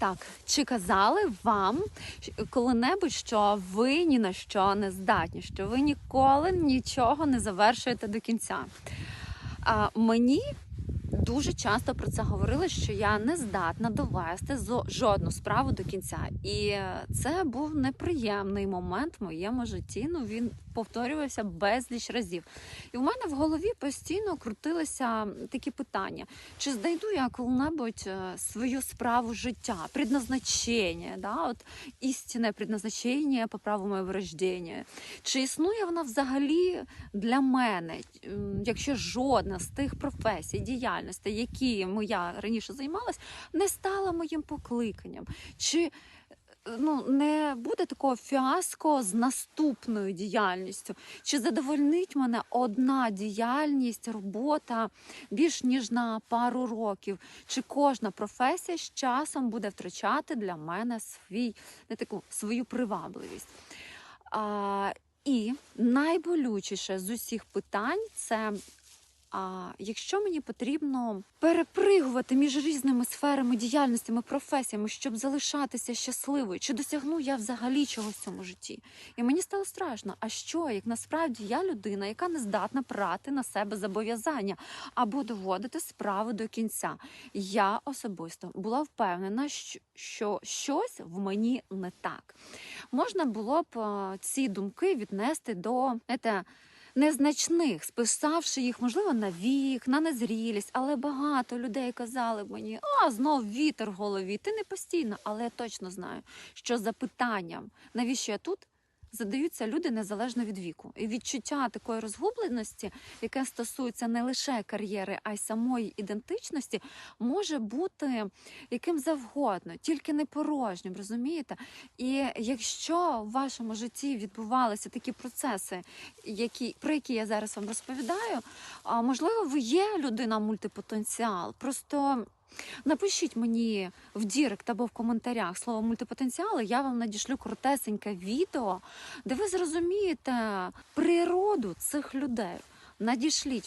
Так, чи казали вам коли-небудь, що ви ні на що не здатні, що ви ніколи нічого не завершуєте до кінця? А, мені дуже часто про це говорили, що я не здатна довести жодну справу до кінця. І це був неприємний момент в моєму житті. Ну він повторювався безліч разів. І в мене в голові постійно крутилися такі питання: чи знайду я коли-небудь е, свою справу життя, предназначення, да? от істинне предназначення по праву моєго рождення? Чи існує вона взагалі для мене, якщо жодна з тих професій, діяльностей, які я раніше займалась, не стала моїм покликанням? Чи е, ну, не буде такого фіаско з наступною діяльністю? Чи задовольнить мене одна діяльність, робота більш ніж на пару років? Чи кожна професія з часом буде втрачати для мене свій, не таку, свою привабливість? А, і найболючіше з усіх питань це. А якщо мені потрібно перепригувати між різними сферами діяльностями, професіями, щоб залишатися щасливою, чи досягну я взагалі чогось в цьому житті? І мені стало страшно. А що, як насправді я людина, яка не здатна брати на себе зобов'язання або доводити справу до кінця? Я особисто була впевнена, що- що щось в мені не так. Можна було б е, ці думки віднести до знаєте, незначних, списавши їх, можливо, на вік, на незрілість, але багато людей казали мені, а знов вітер в голові, ти не постійно, але я точно знаю, що за питанням, навіщо я тут? Задаються люди незалежно від віку, і відчуття такої розгубленості, яке стосується не лише кар'єри, а й самої ідентичності, може бути яким завгодно, тільки не порожнім, розумієте? І якщо в вашому житті відбувалися такі процеси, які, про які я зараз вам розповідаю, можливо, ви є людина мультипотенціал. Просто напишіть мені в Дірект або в коментарях слово мультипотенціали, я вам надішлю коротесеньке відео, де ви зрозумієте природу цих людей. Надішліть